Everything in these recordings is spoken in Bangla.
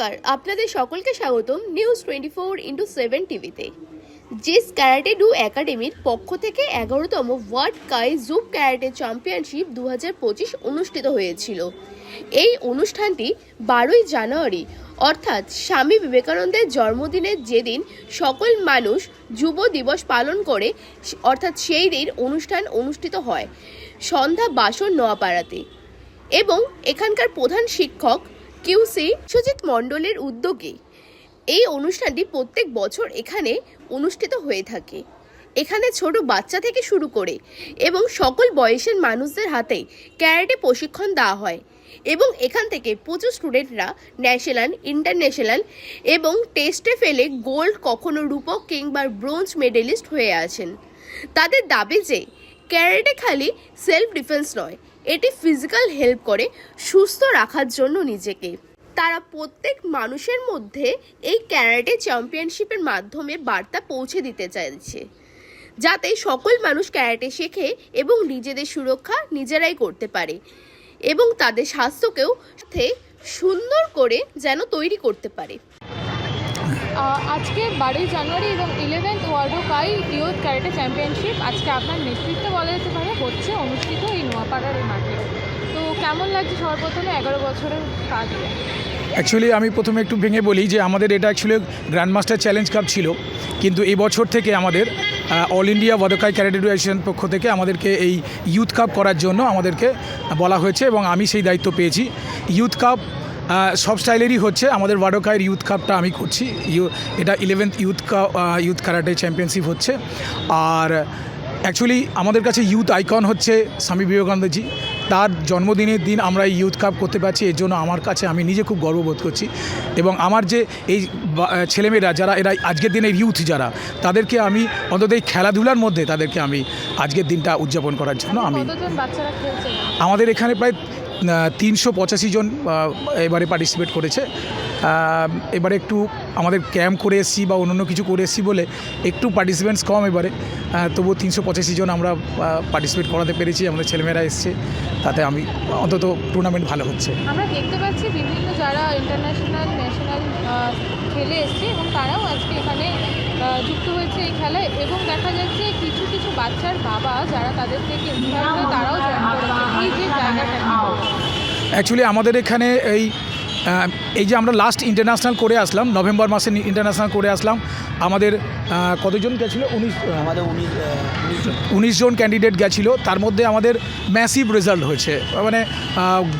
নমস্কার, আপনাদের সকলকে স্বাগতম news twenty four into seven টিভিতে জেস ক্যারাটে ডু একাডেমির পক্ষ থেকে এগারোতম ওয়ার্ল্ড কাই জুপ ক্যারাটে চ্যাম্পিয়নশিপ দু পঁচিশ অনুষ্ঠিত হয়েছিল। এই অনুষ্ঠানটি বারোই জানুয়ারি, অর্থাৎ স্বামী বিবেকানন্দের জন্মদিনের যেদিন সকল মানুষ যুব দিবস পালন করে, অর্থাৎ সেই দিন অনুষ্ঠান অনুষ্ঠিত হয় সন্ধ্যা বাসন নোয়াপাড়াতে। এবং এখানকার প্রধান শিক্ষক কিউসি সুজিত মণ্ডলের উদ্যোগে এই অনুষ্ঠানটি প্রত্যেক বছর এখানে অনুষ্ঠিত হয়ে থাকে। এখানে ছোট বাচ্চা থেকে শুরু করে এবং সকল বয়সের মানুষদের হাতে ক্যারাটে প্রশিক্ষণ দেওয়া হয় এবং এখান থেকে প্রচুর স্টুডেন্টরা ন্যাশনাল, ইন্টারন্যাশনাল এবং টেস্টে ফেলে গোল্ড, কখনো রূপক কিংবা ব্রোঞ্জ মেডেলিস্ট হয়ে আছেন। তাদের দাবি যে ক্যারাটে খালি সেলফ ডিফেন্স নয় এটি ফিজিক্যাল হেল্প করে সুস্থ রাখার জন্য নিজেকে। তারা প্রত্যেক মানুষের মধ্যে এই ক্যারাটে চ্যাম্পিয়নশিপের মাধ্যমে বার্তা পৌঁছে দিতে চাইছে। যাতে সকল মানুষ ক্যারাটে শেখে এবং নিজেদের সুরক্ষা নিজেরাই করতে পারে এবং তাদের স্বাস্থ্যকেও সাথে সুন্দর করে যেন তৈরি করতে পারে। আজকে বারোই জানুয়ারি এবং eleventh world kai youth karate championship. আজকে আপনার নেতৃত্ব বলা যেতে পারে, হচ্ছে অনুষ্ঠিত এই নোয়াপাড়ার মাঠে। তো কেমন লাগছে সর্বপ্রথমে এগারো বছরের কাজ অ্যাকচুয়ালি আমি প্রথমে একটু ভেঙে বলি যে আমাদের এটা actually grand master challenge cup ছিল। কিন্তু এই বছর থেকে আমাদের all India Wadokai karate association পক্ষ থেকে আমাদেরকে এই ইউথ কাপ করার জন্য আমাদেরকে বলা হয়েছে এবং আমি সেই দায়িত্ব পেয়েছি। ইউথ কাপ সব স্টাইলেরই হচ্ছে। আমাদের ওয়াডোকাইয়ের ইউথ কাপটা আমি করছি। ইউ এটা eleventh youth cup youth karate championship হচ্ছে। আর অ্যাকচুয়ালি আমাদের কাছে ইউথ আইকন হচ্ছে স্বামী বিবেকানন্দজি। তার জন্মদিনের দিন আমরা এই ইউথ কাপ করতে পারছি। এর জন্য আমার কাছে আমি নিজে খুব গর্ববোধ করছি। এবং আমার যে এই ছেলেমেয়েরা যারা এরা আজকের দিনের ইউথ যারা তাদেরকে আমি অন্তত এই খেলাধুলার মধ্যে তাদেরকে আমি আজকের দিনটা উদযাপন করার জন্য আমি আমাদের এখানে প্রায় তিনশো পঁচাশি জন এবারে পার্টিসিপেট করেছে। এবারে একটু আমাদের ক্যাম্প করে এসেছি বা অন্য কিছু করে এসেছি বলে একটু পার্টিসিপেন্টস কম এবারে। তবুও তিনশো পঁচাশি জন আমরা পার্টিসিপেট করাতে পেরেছি। আমাদের ছেলেমেয়েরা এসছে, তাতে আমি অন্তত টুর্নামেন্ট ভালো হচ্ছে। আমরা দেখতে পাচ্ছি বিভিন্ন যারা ইন্টারন্যাশনাল ন্যাশনাল খেলে এসছে এবং তারাও আজকে এখানে যুক্ত হয়েছে এই খেলায় এবং দেখা যাচ্ছে কিছু কিছু বাচ্চার বাবা যারা তাদের থেকে তারাও জয়েন করেছে। এই যে জায়গাটা। অ্যাকচুয়ালি আমাদের এখানে এই এই যে আমরা লাস্ট ইন্টারন্যাশনাল করে আসলাম নভেম্বর মাসে ইন্টারন্যাশনাল করে আসলাম আমাদের কতজন গেছিল? উনিশ আমাদের উনিশ জন। ক্যান্ডিডেট গেছিল। তার মধ্যে আমাদের ম্যাসিভ রেজাল্ট হয়েছে। মানে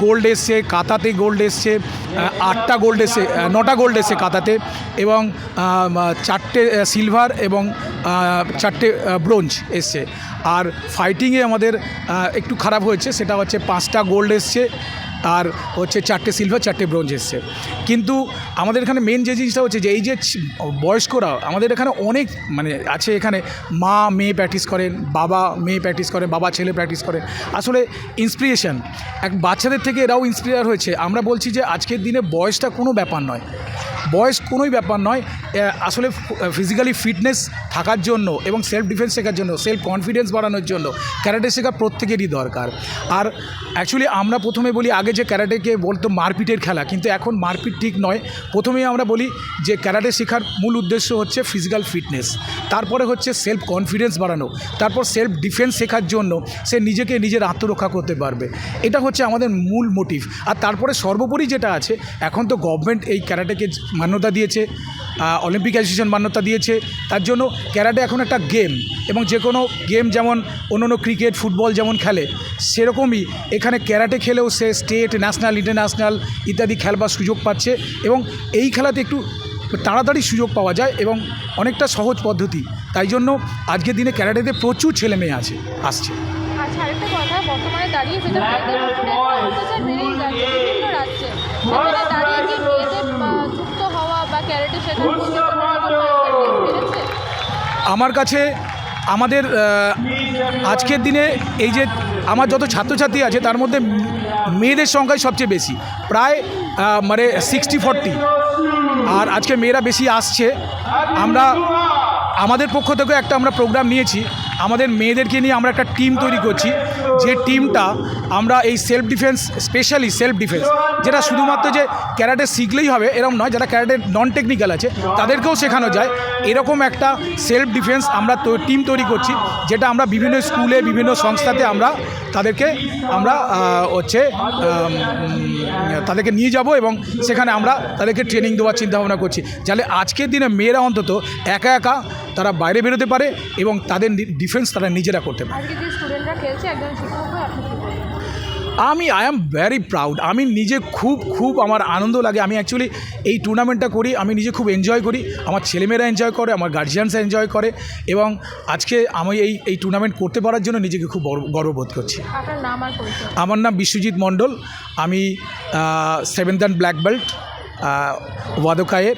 গোল্ড এসছে কাতাতে গোল্ড এসছে আটটা গোল্ড এসছে নটা গোল্ড এসছে কাতাতে এবং চারটে সিলভার এবং চারটে ব্রোঞ্জ এসছে। আর ফাইটিংয়ে আমাদের একটু খারাপ হয়েছে সেটা হচ্ছে পাঁচটা গোল্ড এসছে আর হচ্ছে চারটে সিলভার চারটে ব্রোঞ্জ এসছে। কিন্তু আমাদের এখানে মেন যে জিনিসটা হচ্ছে যে এই যে বয়স্করা, আমাদের এখানে অনেক মানে আছে এখানে মা, মেয়ে প্র্যাকটিস করেন, বাবা, মেয়ে প্র্যাকটিস করেন, বাবা, ছেলে প্র্যাকটিস করেন। আসলে ইন্সপিরেশন এক বাচ্চাদের থেকে এরাও ইন্সপায়ার হয়েছে। আমরা বলছি যে আজকের দিনে বয়সটা কোনো ব্যাপার নয়। বয়স কোনোই ব্যাপার নয় আসলে ফিজিক্যালি ফিটনেস থাকার জন্য এবং সেলফ ডিফেন্স শেখার জন্য সেলফ কনফিডেন্স বাড়ানোর জন্য ক্যারাটে শেখা প্রত্যেকেরই দরকার। আর অ্যাকচুয়ালি আমরা প্রথমে বলি, আগে যে ক্যারাটেকে বলতো মারপিটের খেলা, কিন্তু এখন মারপিট ঠিক নয়। প্রথমেই আমরা বলি যে ক্যারাটে শেখার মূল উদ্দেশ্য হচ্ছে ফিজিক্যাল ফিটনেস তারপরে হচ্ছে সেলফ কনফিডেন্স বাড়ানো। তারপর সেলফ ডিফেন্স শেখার জন্য সে নিজেকে নিজের আত্মরক্ষা করতে পারবে। এটা হচ্ছে আমাদের মূল মোটিভ আর তারপরে সর্বোপরি যেটা আছে, এখন তো গভর্নমেন্ট এই ক্যারাটেকে মান্যতা দিয়েছে। অলিম্পিক অ্যাসোসিয়েশন মান্যতা দিয়েছে তার জন্য ক্যারাটে এখন একটা গেম এবং যে কোনো গেম যেমন অন্য অন্য ক্রিকেট ফুটবল যেমন খেলে সেরকমই এখানে ক্যারাটে খেলেও সে স্টেট ন্যাশনাল ইন্টারন্যাশনাল ইত্যাদি খেলবার সুযোগ পাচ্ছে এবং এই খেলাতে একটু তাড়াতাড়ি সুযোগ পাওয়া যায় এবং অনেকটা সহজ পদ্ধতি। তাই জন্য আজকের দিনে ক্যারাটেতে প্রচুর ছেলে মেয়ে আছে আসছে। আচ্ছা আরেকটা কথা বর্তমানে দাঁড়িয়ে যেটা মেয়েদের উপরে অত্যাচার বেড়েই যাচ্ছে বিভিন্ন রাজ্যে সেখানে দাঁড়িয়ে কি মেয়েদের আহ, যুক্ত হওয়া বা আমার কাছে আমাদের আজকের দিনে এই যে আমার যত ছাত্রছাত্রী আছে, তার মধ্যে মেয়েদের সংখ্যাই সবচেয়ে বেশি। প্রায় মানে সিক্সটি ফর্টি আর আজকে মেয়েরা বেশি আসছে। আমরা, আমাদের পক্ষ থেকে একটা আমরা প্রোগ্রাম নিয়েছি। আমাদের মেয়েদেরকে নিয়ে আমরা একটা টিম তৈরি করছি। যে টিমটা আমরা এই self defence specially self defence যেটা শুধুমাত্র যে ক্যারাটে শিখলেই হবে এরকম নয়, যারা ক্যারাটে নন টেকনিক্যাল আছে, তাদেরকেও শেখানো যায়। এরকম একটা সেলফ ডিফেন্স আমরা টিম তৈরি করছি, যেটা আমরা বিভিন্ন স্কুলে বিভিন্ন সংস্থাতে আমরা তাদেরকে, আমরা হচ্ছে তাদেরকে নিয়ে যাব এবং সেখানে আমরা তাদেরকে ট্রেনিং দেওয়ার চিন্তাভাবনা করছি। যাতে আজকের দিনে মেয়েরা অন্তত একা একা তারা বাইরে বেরোতে পারে এবং তাদের ডিফেন্স তারা নিজেরা করতে পারে। একজন শিক্ষক হয়ে আপনি আমি আই অ্যাম ভ্যারি প্রাউড আমি নিজে খুব খুব আমার আনন্দ লাগে। আমি অ্যাকচুয়ালি এই টুর্নামেন্টটা করি আমি নিজে খুব এনজয় করি। আমার ছেলেমেয়েরা এনজয় করে আমার গার্জিয়ানস এনজয় করে এবং আজকে আমি এই এই টুর্নামেন্ট করতে পারার জন্য নিজেকে খুব গর্ব- গর্ববোধ করছি। আমার নাম বিশ্বজিৎ মণ্ডল। আমি সেভেন্থ অ্যান্ড ব্ল্যাক বেল্ট ওয়াদোকায়ের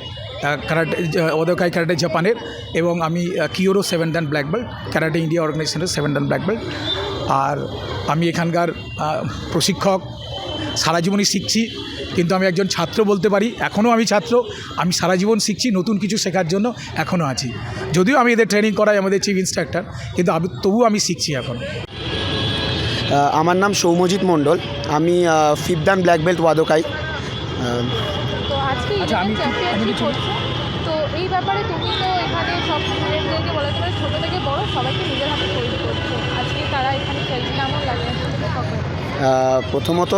ক্যারাটে ওয়াদোকাই ক্যারাটে জাপানের এবং আমি কিওরো seventh and black belt karate India অর্গানাইজেশনের সেভেন্থ অ্যান্ড ব্ল্যাক বেল্ট আর আমি এখানকার প্রশিক্ষক। সারা জীবনই শিখছি কিন্তু আমি একজন ছাত্র বলতে পারি এখনও আমি ছাত্র। আমি সারা জীবন শিখছি নতুন কিছু শেখার জন্য এখনও আছি। যদিও আমি এদের ট্রেনিং করাই আমাদের চিফ ইন্সট্রাক্টর কিন্তু আমি তবুও আমি শিখছি এখন। আমার নাম সৌম্যজিৎ মণ্ডল। আমি ফিফদান ব্ল্যাক বেল্ট ওয়াদকাই। তো আচ্ছা, এই ব্যাপারে তুমি তো এখানে সব স্টুডেন্টদেরকে বলাতে পারে ছোটো থেকে বড় সবাইকে নিজের হাতে তৈরি করছ। প্রথমত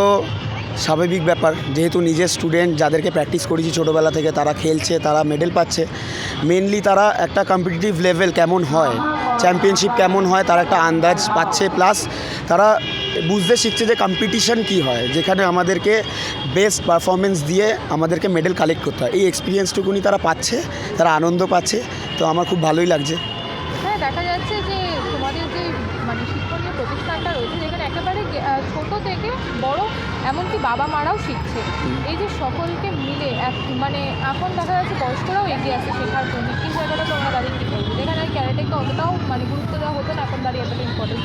স্বাভাবিক ব্যাপার, যেহেতু নিজের স্টুডেন্ট যাদেরকে প্র্যাকটিস করেছি ছোটোবেলা থেকে, তারা খেলছে, তারা মেডেল পাচ্ছে। মেনলি তারা একটা কম্পিটিটিভ লেভেল কেমন হয় চ্যাম্পিয়নশিপ কেমন হয়, তার একটা আন্দাজ পাচ্ছে। প্লাস তারা বুঝতে শিখছে যে কম্পিটিশন কী হয়, যেখানে আমাদেরকে বেস্ট পারফরমেন্স দিয়ে আমাদেরকে মেডেল কালেক্ট করতে হয়। এই এক্সপিরিয়েন্সটুকুনি তারা পাচ্ছে, তারা আনন্দ পাচ্ছে, তো আমার খুব ভালোই লাগছে। হ্যাঁ দেখা যাচ্ছে যে থেকে বড় এমনকি বাবা মারাও শিখছে। এই যে সকলকে মিলে এক মানে এখন দেখা যাচ্ছে বয়স্করাও এগিয়ে আসছে শেখার জন্য। এই জায়গাটা তোমরা দাঁড়িয়ে কী করবে যেখানে ক্যারেটেকে অতটাও মানে গুরুত্ব দেওয়া হতো না এখন দাঁড়িয়ে এতটা ইম্পর্টেন্স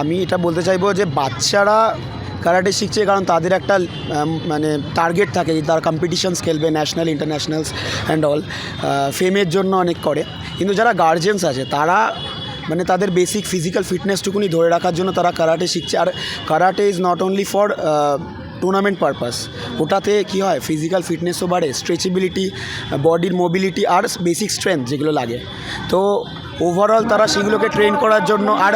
আমি এটা বলতে চাইব যে বাচ্চারা কারাটে শিখছে কারণ তাদের একটা মানে টার্গেট থাকে যে তারা কম্পিটিশনস খেলবে ন্যাশনাল ইন্টারন্যাশনালস অ্যান্ড অল ফেমের জন্য অনেক করে। কিন্তু যারা গার্জেন্স আছে তারা মানে তাদের বেসিক ফিজিক্যাল ফিটনেসটুকুনি ধরে রাখার জন্য তারা কারাটে শিখছে। আর karate is not only for tournament purpose ওটাতে কী হয়? ফিজিক্যাল ফিটনেসও বাড়ে স্ট্রেচেবিলিটি বডির মোবিলিটি আর বেসিক স্ট্রেংথ যেগুলো লাগে। তো ওভারঅল তারা সেগুলোকে ট্রেন করার জন্য আর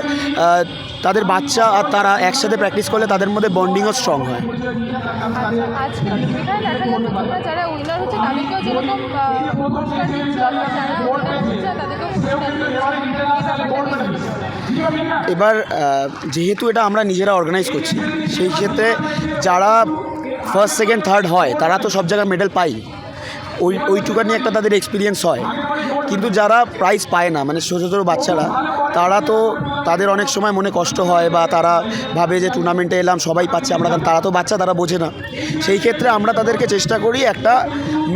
তাদের বাচ্চা আর তারা একসাথে প্র্যাকটিস করলে তাদের মধ্যে বন্ডিংও স্ট্রং হয়। এবার যেহেতু এটা আমরা নিজেরা অর্গানাইজ করছি, সেই ক্ষেত্রে যারা ফার্স্ট সেকেন্ড থার্ড হয়, তারা তো সব জায়গায় মেডেল পাই ওই, ওইটুকানি একটা তাদের এক্সপিরিয়েন্স হয়। কিন্তু যারা প্রাইজ পায় না মানে ছোটো ছোটো বাচ্চারা, তারা তো তাদের অনেক সময় মনে কষ্ট হয় বা তারা ভাবে যে টুর্নামেন্টে এলাম, সবাই পাচ্ছে আমরা, কারণ তারা তো বাচ্চা, তারা বোঝে না। সেই ক্ষেত্রে আমরা তাদেরকে চেষ্টা করি একটা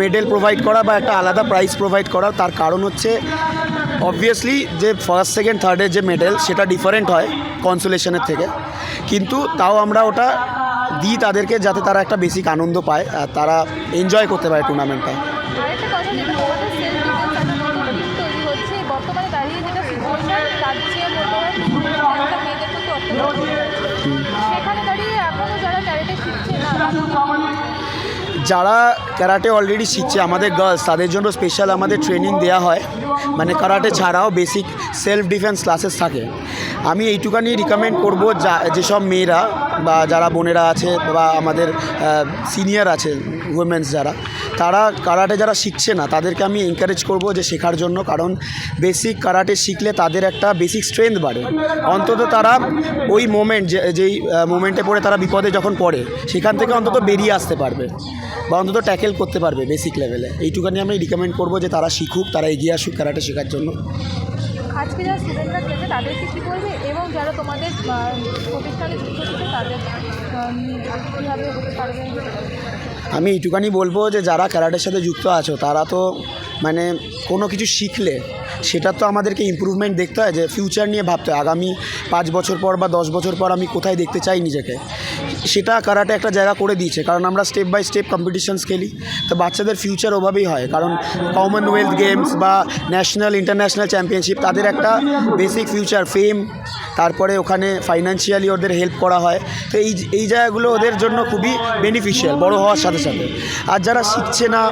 মেডেল প্রোভাইড করা বা একটা আলাদা প্রাইজ প্রোভাইড করা তার কারণ হচ্ছে অবভিয়াসলি যে ফার্স্ট সেকেন্ড থার্ডের যে মেডেল সেটা ডিফারেন্ট হয় কনসোলেশনের থেকে। কিন্তু তাও আমরা ওটা দিই তাদেরকে যাতে তারা একটা বেসিক আনন্দ পায় আর তারা এনজয় করতে পারে টুর্নামেন্টটা যারা ক্যারাটে অলরেডি শিখছে আমাদের গার্লস তাদের জন্য স্পেশাল আমাদের ট্রেনিং দেওয়া হয়। মানে কারাটে ছাড়াও বেসিক সেলফ ডিফেন্স ক্লাসেস থাকে। আমি এইটুকানি রিকমেন্ড করব যা, যেসব মেয়েরা বা যারা বোনেরা আছে বা আমাদের সিনিয়র আছে উইমেন্স যারা, তারা কারাটে যারা শিখছে না, তাদেরকে আমি এনকারেজ করব যে শেখার জন্য, কারণ বেসিক কারাটে শিখলে তাদের একটা বেসিক স্ট্রেংথ বাড়ে। অন্তত তারা ওই মোমেন্ট যে, যেই মোমেন্টে পড়ে তারা বিপদে যখন পড়ে, সেখান থেকে অন্তত বেরিয়ে আসতে পারবে বা অন্তত ট্যাকেল করতে পারবে বেসিক লেভেলে এইটুকানি আমি রিকমেন্ড করব যে তারা শিখুক, তারা এগিয়ে আসুক কারাটে শেখার জন্য। আজকে যারা স্টুডেন্টরা খেলছে, তাদেরকে কী করবে এবং যারা তোমাদের প্রতিষ্ঠানে যুক্ত হচ্ছে, তাদের কীভাবে হতে পারবে? আমি এইটুকানি বলব যে, যারা ক্যারাটের সাথে যুক্ত আছো, তারা তো মানে কোনো কিছু শিখলে সেটা তো আমাদেরকে ইম্প্রুভমেন্ট দেখতে হয় যে ফিউচার নিয়ে ভাবতে হয়। আগামী পাঁচ বছর পর বা দশ বছর পর আমি কোথায় দেখতে চাই নিজেকে? সেটা কারাটে একটা জায়গা করে দিয়েছে। কারণ আমরা স্টেপ বাই স্টেপ কম্পিটিশানস খেলি। তো বাচ্চাদের ফিউচার ওভাবেই হয়। কারণ কমনওয়েলথ গেমস বা ন্যাশনাল ইন্টারন্যাশনাল চ্যাম্পিয়নশিপ তাদের একটা বেসিক ফিউচার ফেম তারপরে ওখানে ফাইন্যান্সিয়ালি ওদের হেল্প করা হয়। তো এই এই জায়গাগুলো ওদের জন্য খুবই বেনিফিশিয়াল বড় হওয়ার সাথে সাথে। আর যারা শিখছে না,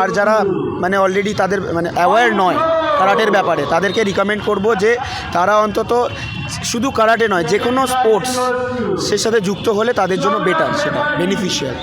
আর যারা মানে অলরেডি তাদের মানে অ্যাওয়্যার নয় কারাটের ব্যাপারে। তাদেরকে রিকমেন্ড করব যে তারা অন্তত শুধু কারাটে নয়, যে কোনো স্পোর্টস সে সাথে যুক্ত হলে তাদের জন্য বেটার সেটা বেনিফিশিয়াল